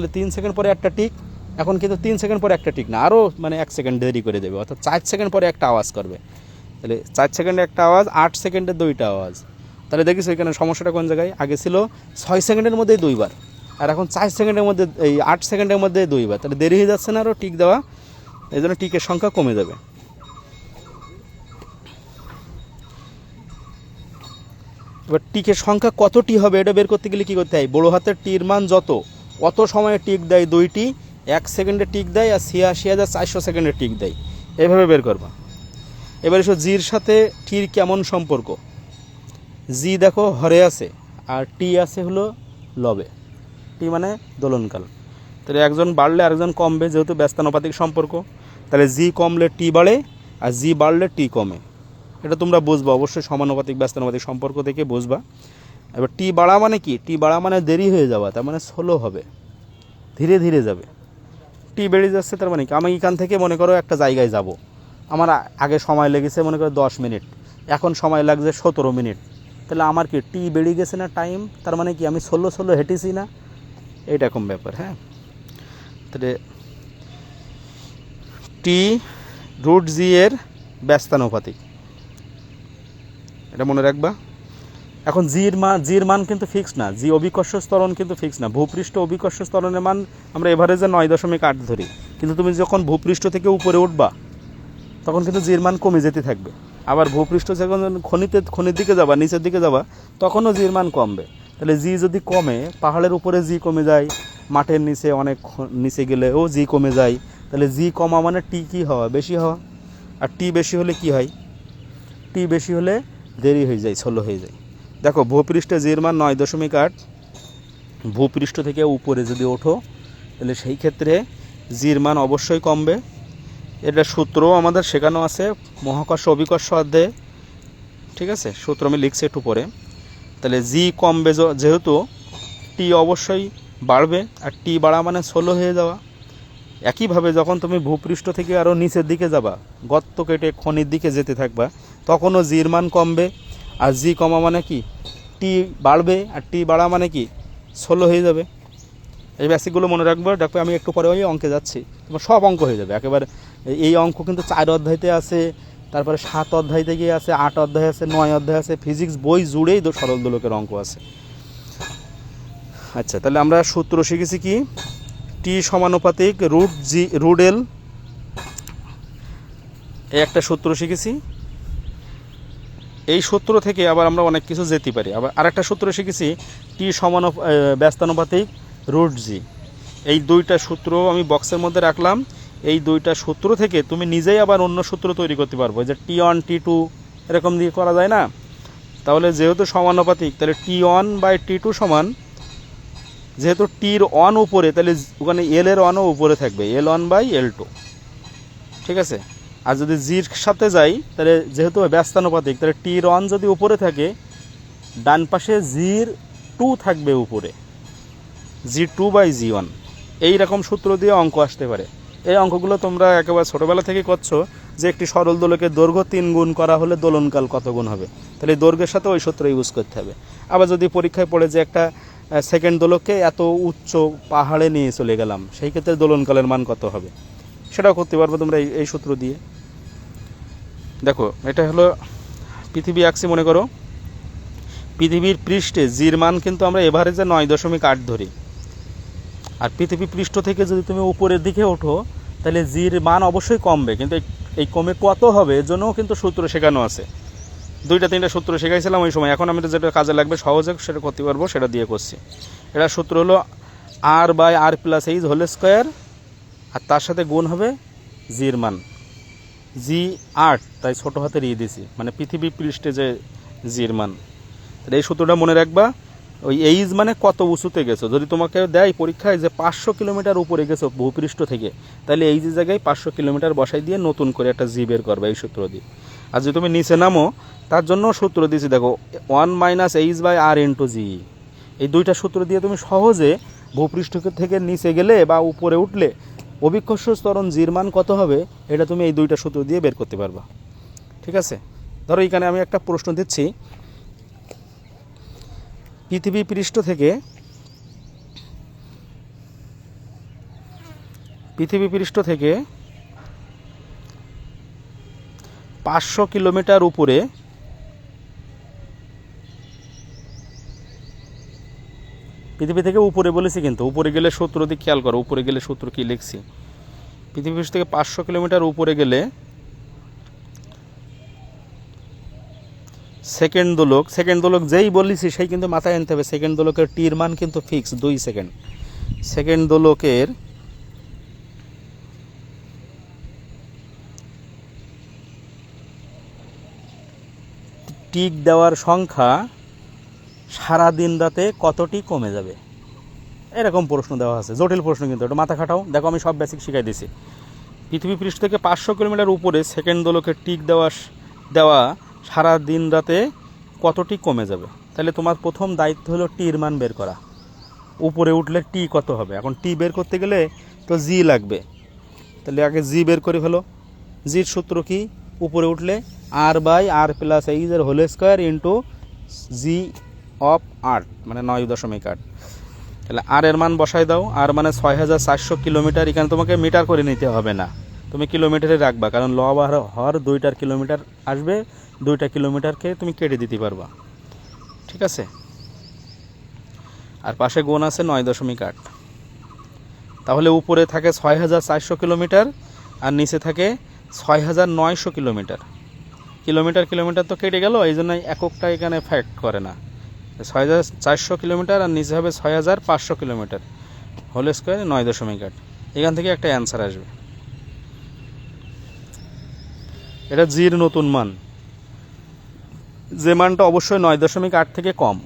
তিন সেকেন্ড পরে একটা টিক, এখন কিন্তু তিন সেকেন্ড পরে একটা টিক না আরও মানে এক সেকেন্ড দেরি করে দেবে, অর্থাৎ চার সেকেন্ড পরে একটা আওয়াজ করবে। তাহলে চার সেকেন্ডে একটা আওয়াজ, আট সেকেন্ডে দুইটা আওয়াজ। তাহলে দেখিস এখানে সমস্যাটা কোন জায়গায়? আগে ছিল ছয় সেকেন্ডের মধ্যে দুইবার, আর এখন চার সেকেন্ডের মধ্যে, এই আট সেকেন্ডের মধ্যে দুইবার। তাহলে দেরি হয়ে যাচ্ছে না আরও টিক দেওয়া, এই জন্য টিকের সংখ্যা কমে যাবে। এবার টিকের সংখ্যা কতটি হবে এটা বের করতে গেলে কী করতে হয়? বড়ো হাতের টির মান যত অত সময়ে টিক দেয় দুইটি? এক সেকেন্ডে টিক দেয় আর ছিয়াশি হাজার চারশো সেকেন্ডে টিক দেয়। এভাবে বের করবা। এবার এসো জির সাথে টির কেমন সম্পর্ক? জি দেখো, হরে আছে আর টি আছে হলো লবে। টি মানে দোলনকাল। তাহলে একজন বাড়লে আরেকজন কমবে, যেহেতু ব্যস্তানুপাতিক সম্পর্ক। তাহলে জি কমলে টি বাড়ে আর জি বাড়লে টি কমে। এটা তোমরা বুঝবা, অবশ্যই সমানুপাতিক, ব্যস্তানুপাতিক সম্পর্ক থেকে বুঝবা। এবার টি বাড়া মানে কি? টি বাড়া মানে দেরি হয়ে যাওয়া, তার মানে স্লো হবে। ধীরে ধীরে যাবে। টি বেড়ে যাচ্ছে, তার মানে কি? আমি এখান থেকে মনে করো একটা জায়গায় যাব। আমার আগে সময় লেগেছে মনে করো দশ মিনিট। এখন সময় লাগছে সতেরো মিনিট। তাহলে আমার কি টি বেড়ে গেছে না টাইম তার মানে কি আমি ষোলো ষোলো হেঁটেছি না? এইরকম ব্যাপার হ্যাঁ? তাহলে টি রুট জি এর ব্যস্তানুপাতিক। এটা মনে রাখবা। এখন জির মান জির মান কিন্তু ফিক্স না। জি অভিকর্ষ স্তরণ কিন্তু ফিক্স না। ভূপৃষ্ঠ অভিকর্ষ স্তরণের মান আমরা এভারেজে নয় দশমিক আট ধরি। কিন্তু তুমি যখন ভূপৃষ্ঠ থেকে উপরে উঠবা, তখন কিন্তু জির মান কমে যেতে থাকবে। আবার ভূপৃষ্ঠ যখন খনিতে, খনির দিকে যাবা, নিচের দিকে যাবা, তখনও জির মান কমবে। তাহলে জি যদি কমে, পাহাড়ের উপরে জি কমে যায়, মাঠের নিচে অনেক নিচে গেলেও জি কমে যায়, তাহলে জি কমা মানে টি কী হওয়া? বেশি হওয়া। আর টি বেশি হলে কি হয়? টি বেশি হলে দেরি হয়ে যায় ষোলো হয়ে যায়। দেখো, ভূপৃষ্ঠে জির মান নয় দশমিক আট। ভূপৃষ্ঠ থেকে উপরে যদি ওঠো, তাহলে সেই ক্ষেত্রে জির মান অবশ্যই কমবে। এটা সূত্রও আমাদের শেখানো আছে, মহাকর্ষ অভিকর্ষ অধ্যায়ে। ঠিক আছে? সূত্র আমি লিখছি একটু পরে। তাহলে জি কমবে যেহেতু, টি অবশ্যই বাড়বে, আর টি বাড়া মানে ষোলো হয়ে যাওয়া। একইভাবে যখন তুমি ভূপৃষ্ঠ থেকে আরও নিচের দিকে যাবা, গর্ত কেটে খনির দিকে যেতে থাকবা, তখনও জির মান কমবে। আর জি কমা মানে কি? টি বাড়বে আর টি বাড়া মানে কি? ষোলো হয়ে যাবে। এই বেসিকগুলো মনে রাখব। দেখো, আমি একটু পরে ওই অঙ্কে যাচ্ছি। তোমার সব অঙ্ক হয়ে যাবে। একেবারে এই- অঙ্ক কিন্তু চার অধ্যায়তে আছে, তারপরে সাত অধ্যায় থেকে আছে, আট অধ্যায় আছে, নয় অধ্যায় আছে ফিজিক্স বই জুড়েই তো সরল দোলকের অঙ্ক আছে। আচ্ছা তাহলে আমরা সূত্র শিখেছি কি? টি সমানুপাতিক রুট জি রুট এল এই একটা সূত্র শিখেছি। এই সূত্র থেকে আবার আমরা অনেক কিছু যেতে পারি। আবার আরেকটা সূত্র শিখেছি টি সমান ব্যস্তানুপাতিক রুট জি এই দুইটা সূত্র আমি বক্সের মধ্যে রাখলাম। এই দুইটা সূত্র থেকে তুমি নিজেই আবার অন্য সূত্র তৈরি করতে পারব, যে টি ওয়ান টি টু এরকম দিয়ে করা যায় না? তাহলে যেহেতু সমানুপাতিক, তাহলে T one by T two সমান, যেহেতু টির অন উপরে, তাহলে ওখানে এল এর অনও উপরে থাকবে L one by L two ঠিক আছে? আর যদি জির সাথে যাই, তাহলে যেহেতু ব্যস্তানুপাতিক, তাহলে টির অন যদি উপরে থাকে, ডান পাশে জির টু থাকবে উপরে। G two by g one এইরকম সূত্র দিয়ে অঙ্ক আসতে পারে। এই অঙ্কগুলো তোমরা একেবারে ছোটোবেলা থেকে করছ যে একটি সরল দোলকের দৈর্ঘ্য তিন গুণ করা হলে দোলনকাল কত গুণ হবে। তাহলে দৈর্ঘ্যের সাথে ওই সূত্র ইউজ করতে হবে। আবার যদি পরীক্ষায় পড়ে যে একটা সেকেন্ড দোলককে এত উচ্চ পাহাড়ে নিয়ে চলে গেলাম, সেই ক্ষেত্রে দোলনকালের মান কত হবে? সেটাও করতে পারবে তোমরা এই সূত্র দিয়ে। দেখো, এটা হলো পৃথিবী আঁকছি, মনে করো। পৃথিবীর পৃষ্ঠে জির মান কিন্তু আমরা এভারেজে নয় দশমিক আট ধরি। আর পৃথিবী পৃষ্ঠ থেকে যদি তুমি উপরের দিকে ওঠো, তাহলে জির মান অবশ্যই কমবে। কিন্তু এই- কমে কত হবে, এর জন্যও কিন্তু সূত্র শেখানো আছে। দুইটা, তিনটা সূত্র শেখাইছিলাম ওই সময়। এখন আমি যেটা কাজে লাগবে, সহজে সেটা করতে পারব, সেটা দিয়ে করছি। এটা সূত্র হলো R by R plus h whole square আর তার সাথে গুণ হবে জির মান। জি আট, তাই ছোট হাতের ই দিছি মানে পৃথিবী পৃষ্ঠে যে জির মান। এই সূত্রটা মনে রাখবা, ওই এইজ মানে কত উঁচুতে গেছো? যদি তোমাকে দেয় পরীক্ষায় যে পাঁচশো কিলোমিটার উপরে গেছো ভূপৃষ্ঠ থেকে, তাহলে এই যে জায়গায় পাঁচশো কিলোমিটার বসাই দিয়ে নতুন করে একটা জি বের করবে এই সূত্র দিয়ে। আর যদি তুমি নিচে নামো, তার জন্য সূত্র দিয়েছি, দেখো, one minus h by R into g. এই দুইটা সূত্র দিয়ে তুমি সহজে ভূপৃষ্ঠ থেকে নিচে গেলে বা উপরে উঠলে অভিকর্ষ স্তরণ জির মান কত হবে, এটা তুমি এই দুইটা সূত্র দিয়ে বের করতে পারবা। ঠিক আছে? ধরো এখানে আমি একটা প্রশ্ন দিচ্ছি। পৃথিবী পৃষ্ঠ থেকে পৃথিবী পৃষ্ঠ থেকে পাঁচশো কিলোমিটার উপরে পৃথিবী থেকে উপরে বলেছি কিন্তু, উপরে গেলে সূত্র দিক খেয়াল করো, উপরে গেলে সূত্র কি লিখছি? পৃথিবী থেকে পাঁচশো কিলোমিটার উপরে গেলে সেকেন্ড দোলক সেকেন্ড দোলক যেই বলেছি সেই কিন্তু মাথায় আনতে হবে, সেকেন্ড দোলকের টির মান কিন্তু ফিক্স দুই সেকেন্ড। সেকেন্ড দোলকের টিক দেওয়ার সংখ্যা সারা দিন রাতে কতটি কমে যাবে? এরকম প্রশ্ন দেওয়া আছে, জটিল প্রশ্ন কিন্তু এটা মাথা খাটাও। দেখো, আমি সব বেসিক শিখাই দিছি। পৃথিবী পৃষ্ঠ থেকে পাঁচশো কিলোমিটার উপরে সেকেন্ড দোলকের টিক দেওয়া দেওয়া সারা দিন রাতে কতটি কমে যাবে? তাহলে তোমার প্রথম দায়িত্ব হলো টির মান বের করা। উপরে উঠলে টি কত হবে? এখন টি বের করতে গেলে তো জি লাগবে। তাহলে আগে জি বের করে হলো জির সূত্র কি? উপরে উঠলে R by R plus এইজের whole square into g of আট মানে নয় দশমিক আট। তাহলে আর এর মান বসাই দাও, আর মানে ছয় হাজার চারশো কিলোমিটার, এখানে তোমাকে মিটার করে নিতে হবে না। তুমি কিলোমিটারে রাখবা, কারণ ল আর হর দুইটার কিলোমিটার আসবে, দুইটা কিলোমিটারকে তুমি কেটে দিতে পারবা। ঠিক আছে? আর পাশে গুণ আছে নয় দশমিক আট। তাহলে উপরে থাকে ছয় হাজার চারশো কিলোমিটার, আর নিচে থাকে ছয় হাজার নয়শো কিলোমিটার। কিলোমিটার কিলোমিটার তো কেটে গেল এই জন্য এককটা এখানে ফ্যাক্ট করে না। ছয় হাজার চারশো কিলোমিটার আর নিচে হবে ছয় হাজার পাঁচশো কিলোমিটার। হোল স্কোয়ারে নয় দশমিক আট। এখান থেকে একটা অ্যান্সার আসবে। এটা জির নতুন মান। যে মানটা অবশ্যই নয় দশমিক আট থেকে কম।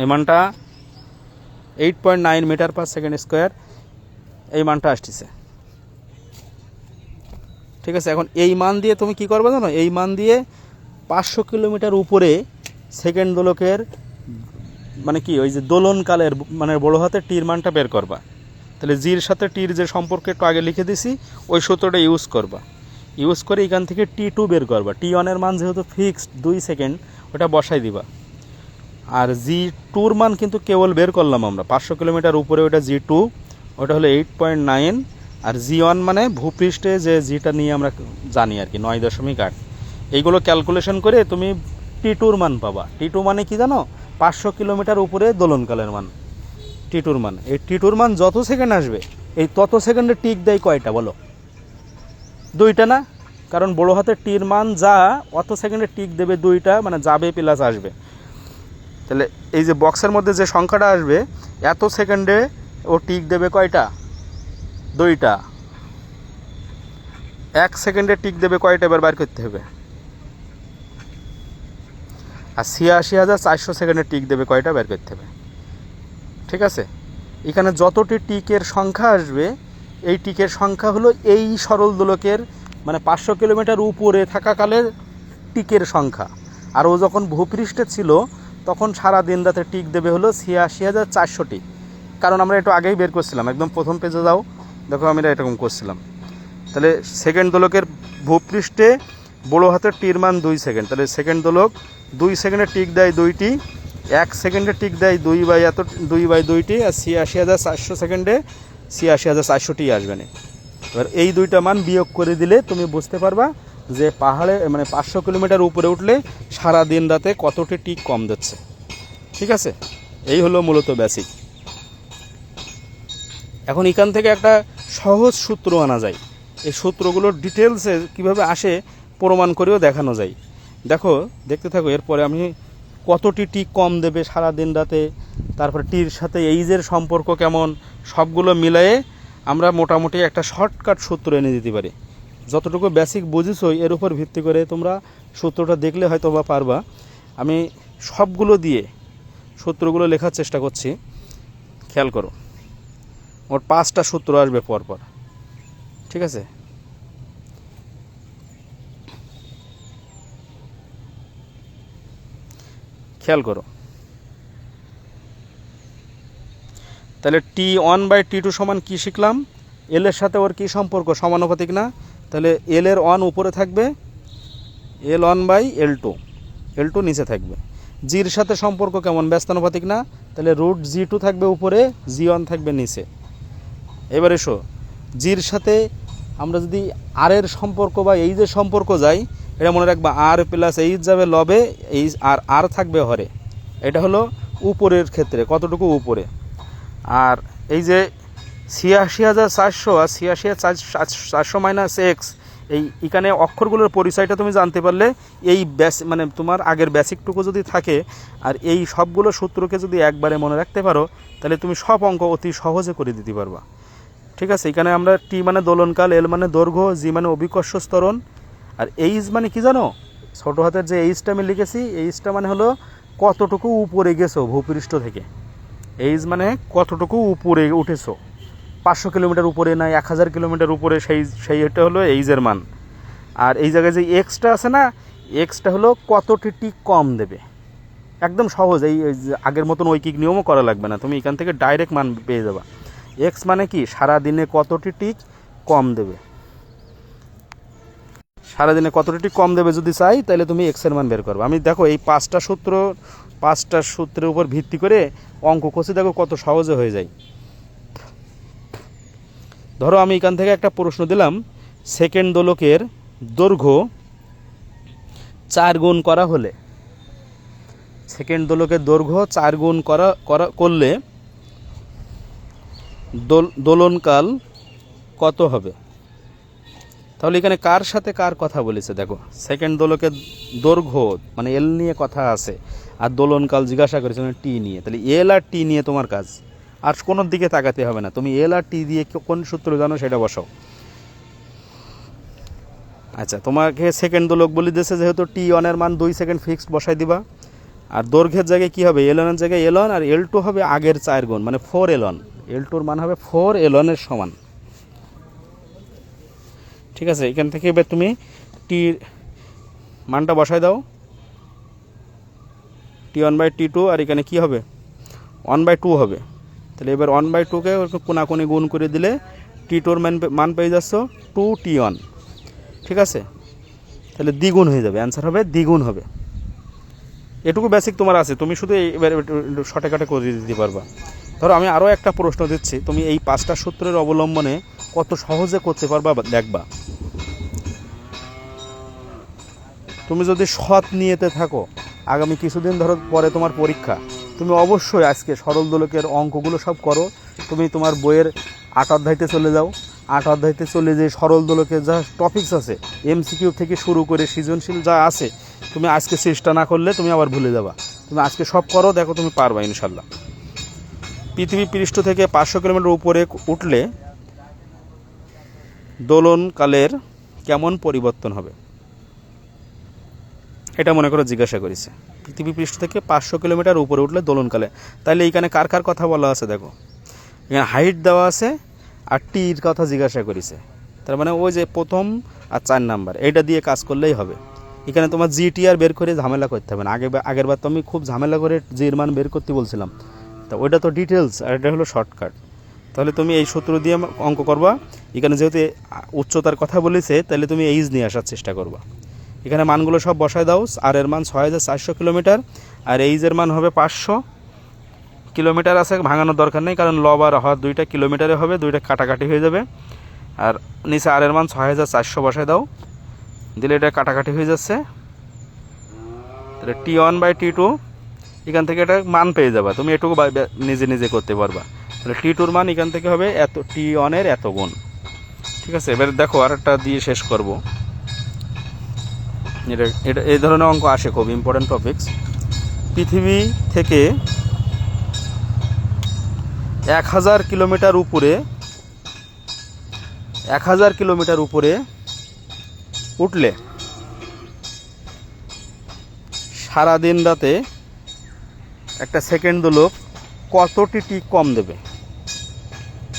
এই মানটা eight point nine metre per second square এই মানটা আসতেছে। ঠিক আছে, এখন এই মান দিয়ে তুমি কি করবে জানো? এই মান দিয়ে পাঁচশো কিলোমিটার উপরে সেকেন্ড দোলকের মানে কি, ওই যে দোলনকালের মানে বড় হাতের টির মানটা বের করবা। তাহলে জির সাথে টির যে সম্পর্ক একটু আগে লিখে দিছি, ওই সূত্রটা ইউজ করবা। ইউজ করে এখান থেকে টি টু বের করবা। টি ওয়ানের মান যেহেতু ফিক্সড দুই সেকেন্ড ওটা বসাই দিবা। আর জি টুর মান কিন্তু কেবল বের করলাম আমরা। পাঁচশো কিলোমিটার উপরে ওটা জি টু ওটা হলো এইট পয়েন্ট নাইন আর জি ওয়ান মানে ভূপৃষ্ঠে যে জিটা নিয়ে আমরা জানি আর কি, নয় দশমিক আট। এইগুলো ক্যালকুলেশন করে তুমি টি টুর মান পাবা। টি টু মানে কি জানো? পাঁচশো কিলোমিটার উপরে দোলনকালের মান। টি টুর মান। এই টি টুর মান যত সেকেন্ড আসবে, এই তত সেকেন্ডে টিক দেয় কয়টা বলো? দুইটা না? কারণ বড়ো হাতের টির মান যা, অত সেকেন্ডে টিক দেবে দুইটা মানে যাবে প্লাস আসবে। তাহলে এই যে বক্সের মধ্যে যে সংখ্যাটা আসবে, এত সেকেন্ডে ও টিক দেবে কয়টা? দুইটা। এক সেকেন্ডে টিক দেবে কয়টা? এবার বার করতে হবে। আর ছিয়াশি হাজার চারশো সেকেন্ডে টিক দেবে কয়টা? বের করতে হবে। ঠিক আছে? এখানে যতটি টিকের সংখ্যা আসবে, এই টিকের সংখ্যা হলো এই সরল দোলকের মানে পাঁচশো কিলোমিটার উপরে থাকাকালের টিকের সংখ্যা। আর ও যখন ভূপৃষ্ঠে ছিল, তখন সারা দিন রাতে টিক দেবে হলো ছিয়াশি হাজার চারশো টিক। কারণ আমরা একটু আগেই বের করছিলাম। একদম প্রথম পেজে যাও, দেখো আমরা এরকম করছিলাম। তাহলে সেকেন্ড দোলকের ভূপৃষ্ঠে বড়ো হাতের টির মান দুই সেকেন্ড। তাহলে সেকেন্ড দোলক দুই সেকেন্ডে টিক দেয় দুইটি, এক সেকেন্ডে টিক দেয় দুই বাই এত, দুই বাই দুইটি, আর ছিয়াশি হাজার চারশো সেকেন্ডে ছিয়াশি হাজার চারশোটি আসবে না। এবার এই দুইটা মান বিয়োগ করে দিলে তুমি বুঝতে পারবা যে পাহাড়ে মানে পাঁচশো কিলোমিটার উপরে উঠলে সারা দিন রাতে কতটি টিক কম দিচ্ছে। ঠিক আছে? এই হলো মূলত বেসিক এখন এখান থেকে একটা সহজ সূত্র আনা যায়। এই সূত্রগুলোর ডিটেলসে কীভাবে আসে প্রমাণ করেও দেখানো যায়। দেখো, দেখতে থাকো, এরপরে আমি কতটি টি কম দেবে সারা দিন রাতে, তারপর টির সাথে এইজের সম্পর্ক কেমন, সবগুলো মিলিয়ে আমরা মোটামুটি একটা শর্টকাট সূত্র এনে দিতে পারি। যতটুকু বেসিক বুঝেছ এর উপর ভিত্তি করে তোমরা সূত্রটা দেখলে হয়তো বা পারবা। আমি সবগুলো দিয়ে সূত্রগুলো লেখার চেষ্টা করছি। খেয়াল করো ওর পাঁচটা সূত্র আসবে পরপর। ঠিক আছে? খেয়াল করো। তাহলে T one by T two সমান কী শিখলাম? এল এর সাথে ওর কী সম্পর্ক সমানুপাতিক না? তাহলে এল এর ওয়ান উপরে থাকবে L one by L two L two নিচে থাকবে। জির সাথে সম্পর্ক কেমন? ব্যস্তানুপাতিক না? তাহলে রুট জি টু থাকবে উপরে জি ওয়ান থাকবে নিচে। এবার এসো জির সাথে আমরা যদি আর এর সম্পর্ক বা এই যে সম্পর্ক যাই এটা মনে রাখবা, আর প্লাস এইচ যাবে লবে এইচ আর আর থাকবে হরে। এটা হলো উপরের ক্ষেত্রে, কতটুকু উপরে? আর এই যে ছিয়াশি হাজার চারশো, আর ছিয়াশি হাজার চারশো মাইনাস এক্স এই, এখানে অক্ষরগুলোর পরিচয়টা তুমি জানতে পারলে, এই ব্যাস মানে তোমার আগের বেসিকটুকু যদি থাকে, আর এই সবগুলো সূত্রকে যদি একবারে মনে রাখতে পারো, তাহলে তুমি সব অঙ্ক অতি সহজে করে দিতে পারবা। ঠিক আছে, এখানে আমরা টি মানে দোলনকাল এল মানে দৈর্ঘ্য জি মানে অভিকর্ষ স্তরণ আর এইচ মানে কি জানো? ছোটো হাতের যে এইচটা আমি লিখেছি এইচটা মানে হলো কতটুকু উপরে গেছো ভূপৃষ্ঠ থেকে। এইচ মানে কতটুকু উপরে উঠেছো। পাঁচশো কিলোমিটার উপরে না এক হাজার কিলোমিটার উপরে সেই সেইটা হলো এইজের মান। আর এই জায়গায় যে এক্সটা আছে না, এক্সটা হলো কতটি টিক কম দেবে। একদম সহজ, এই আগের মতন ঐকিক নিয়মও করা লাগবে না, তুমি এখান থেকে ডাইরেক্ট মান পেয়ে যাবা। এক্স মানে কি সারা দিনে কতটি টিক কম দেবে। সারাদিনে কতটি টিক কম দেবে যদি চাই তাহলে তুমি এক্সের মান বের করবে। আমি দেখো এই পাঁচটা সূত্র, পাঁচটা সূত্রের উপর ভিত্তি করে অঙ্ক কষে দেখো কত সহজে হয়ে যায়। ধরো আমি এখান থেকে একটা প্রশ্ন দিলাম, সেকেন্ড দোলকের দৈর্ঘ্য চার গুণ করা হলে, সেকেন্ড দোলকের দৈর্ঘ্য চার গুণ করা করা, করলে দোল, দোলনকাল কত হবে? তাহলে এখানে কার সাথে কার কথা বলেছে? দেখো সেকেন্ড দোলকের দৈর্ঘ্য মানে এল নিয়ে কথা আছে, আর দোলনকাল জিজ্ঞাসা করেছে মানে টি নিয়ে। তাহলে এল আর টি নিয়ে তোমার কাজ। আর কোনো দিকে তাকাতে হবে না। তুমি এল আর টি দিয়ে কোন সূত্র জানো সেটা বসাও। আচ্ছা তোমাকে সেকেন্ড দোলক বলে দিয়েছে, যেহেতু টি ওয়ানের মান দুই সেকেন্ড ফিক্সড বসাই দিবা। আর দৈর্ঘ্যের জায়গায় কী হবে? এল ওয়ানের জায়গায় এল ওয়ান আর এল টু হবে আগের চার গুণ মানে ফোর এল ওয়ান এল টুর মান হবে ফোর এল ওয়ানের সমান। ঠিক আছে, এখান থেকে এবার তুমি টির মানটা বসায় দাও। T one by T two আর এখানে কি হবে? ওয়ান বাই টু হবে। তাহলে এবার ওয়ান বাই টুকে কোনাকুনি গুণ করে দিলে টি টুর মান মান পেয়ে যাচ্ছ টু টি ওয়ান ঠিক আছে? তাহলে দ্বিগুণ হয়ে যাবে। অ্যান্সার হবে দ্বিগুণ হবে। এটুকু বেসিক তোমার আছে। তুমি শুধু এবার শর্টে কাটে করে দিতে পারবা। ধরো আমি আরও একটা প্রশ্ন দিচ্ছি। তুমি এই পাঁচটা সূত্রের অবলম্বনে কত সহজে করতে পারবা দেখবা। তুমি যদি সৎ নিয়েতে থাকো, আগামী কিছুদিন ধরো পরে তোমার পরীক্ষা, তুমি অবশ্যই আজকে সরল দোলকের অঙ্কগুলো সব করো। তুমি তোমার বইয়ের আট অধ্যায়তে চলে যাও। আট অধ্যায়তে চলে যে সরল দোলকের যা টপিকস আছে এমসিকিউ থেকে শুরু করে সৃজনশীল যা আছে, তুমি আজকে চেষ্টা না করলে তুমি আবার ভুলে যাবা। তুমি আজকে সব করো, দেখো তুমি পারবা ইনশাল্লাহ পৃথিবী পৃষ্ঠ থেকে পাঁচশো কিলোমিটার উপরে উঠলে দোলনকালের কেমন পরিবর্তন হবে? এটা মনে করে জিজ্ঞাসা করেছে। পৃথিবী পৃষ্ঠ থেকে পাঁচশো কিলোমিটার উপরে উঠলে দোলনকালে। তাহলে এইখানে কার কার কথা বলা আছে দেখো? এখানে হাইট দেওয়া আছে আর টির কথা জিজ্ঞাসা করেছে। তার মানে ওই যে প্রথম আর চার নাম্বার, এইটা দিয়ে কাজ করলেই হবে। এখানে তোমার জিটি আর বের করে ঝামেলা করতে হবে না। আগে আগের বার তো আমি খুব ঝামেলা করে জির মান বের করতে বলছিলাম। তা ওইটা তো ডিটেলস আর এটা হলো শর্টকাট তাহলে তুমি এই সূত্র দিয়ে অঙ্ক করবা। এখানে যেহেতু উচ্চতার কথা বলেছে, তাহলে তুমি এইজ নিয়ে আসার চেষ্টা করবা। এখানে মানগুলো সব বসায় দাও। আর এর মান ছয় হাজার চারশো কিলোমিটার। আর এইজের মান হবে পাঁচশো কিলোমিটার আছে, ভাঙানোর দরকার নেই, কারণ লব আর হওয়ার দুইটা কিলোমিটারে হবে, দুইটা কাটাকাটি হয়ে যাবে। আর নিচে আর এর মান ছয় হাজার চারশো বসায় দাও। দিলে এটা কাটাকাটি হয়ে যাচ্ছে। তাহলে T one by T two এখান থেকে এটা মান পেয়ে যাবা। তুমি এটুকু নিজে নিজে করতে পারবা। তাহলে টি টুর মান এখান থেকে হবে এত টি ওয়ানের এত গুণ। ঠিক আছে? এবার দেখো আর একটা দিয়ে শেষ করব। এটা এটা, এই ধরনের অঙ্ক আসে খুব ইম্পর্টেন্ট টপিকস পৃথিবী থেকে এক হাজার কিলোমিটার উপরে, এক হাজার কিলোমিটার উপরে উঠলে সারা দিন রাতে একটা সেকেন্ড দোলক কতটি টিক কম দেবে?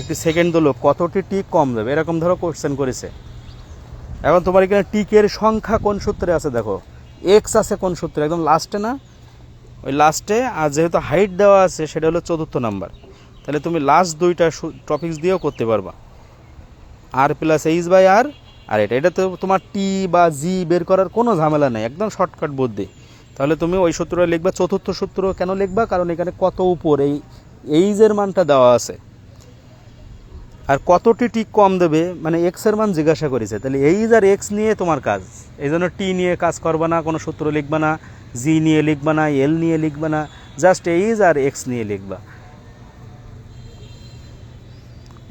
একটি সেকেন্ড দোলক কতটি টিক কম দেবে? এরকম ধরো কোশ্চেন করেছে। এখন তোমার এখানে টিকের সংখ্যা কোন সূত্রে আছে দেখো? এক্স আছে কোন সূত্রে? একদম লাস্টে না? ওই লাস্টে আর যেহেতু হাইট দেওয়া আছে, সেটা হলো চতুর্থ নাম্বার তাহলে তুমি লাস্ট দুইটা টপিক্স দিয়েও করতে পারবা। R plus h by R আর এটা এটা তো তোমার টি বা জি বের করার কোনো ঝামেলা নেই, একদম শর্টকাট বুদ্ধি। তাহলে তুমি ওই সূত্রটা লিখবা, চতুর্থ সূত্র কেন লিখবা? কারণ এখানে কত উপর এই এইজের মানটা দেওয়া আছে। আর কতটি টিক কম দেবে? মানে এক্সের মান জিজ্ঞাসা করেছে। তাহলে এইজ আর এক্স নিয়ে তোমার কাজ। এই জন্য টি নিয়ে কাজ করবা না, কোনো সূত্র লিখবা না জি নিয়ে লিখবা না এল নিয়ে লিখবা না জাস্ট এইজ আর এক্স নিয়ে লিখবা।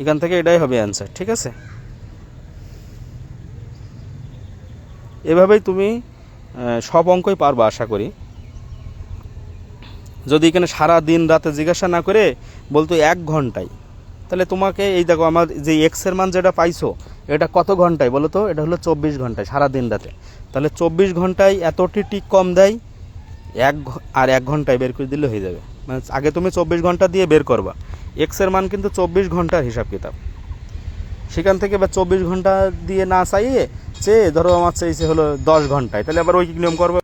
এখান থেকে এটাই হবে অ্যান্সার ঠিক আছে? এভাবেই তুমি সব অঙ্কই পারবা আশা করি। যদি এখানে সারা দিন রাতে জিজ্ঞাসা না করে, বলতো এক ঘন্টায়। তাহলে তোমাকে এই দেখো আমার যে এক্সের মান যেটা পাইছো, এটা কত ঘন্টায় বলো তো? এটা হলো চব্বিশ ঘন্টায়, সারা দিন রাতে। তাহলে চব্বিশ ঘন্টায় এতটি টিক কম দেয়, এক আর এক ঘন্টায় বের করে দিলে হয়ে যাবে। মানে আগে তুমি চব্বিশ ঘণ্টা দিয়ে বের করবা। এক্সের মান কিন্তু চব্বিশ ঘণ্টার হিসাব কিতাব। সেখান থেকে বা চব্বিশ ঘণ্টা দিয়ে না চাইয়ে, চেয়ে ধরো আমার চাইছে হলো দশ ঘন্টায়। তাহলে আবার ওই নিয়ম করবে।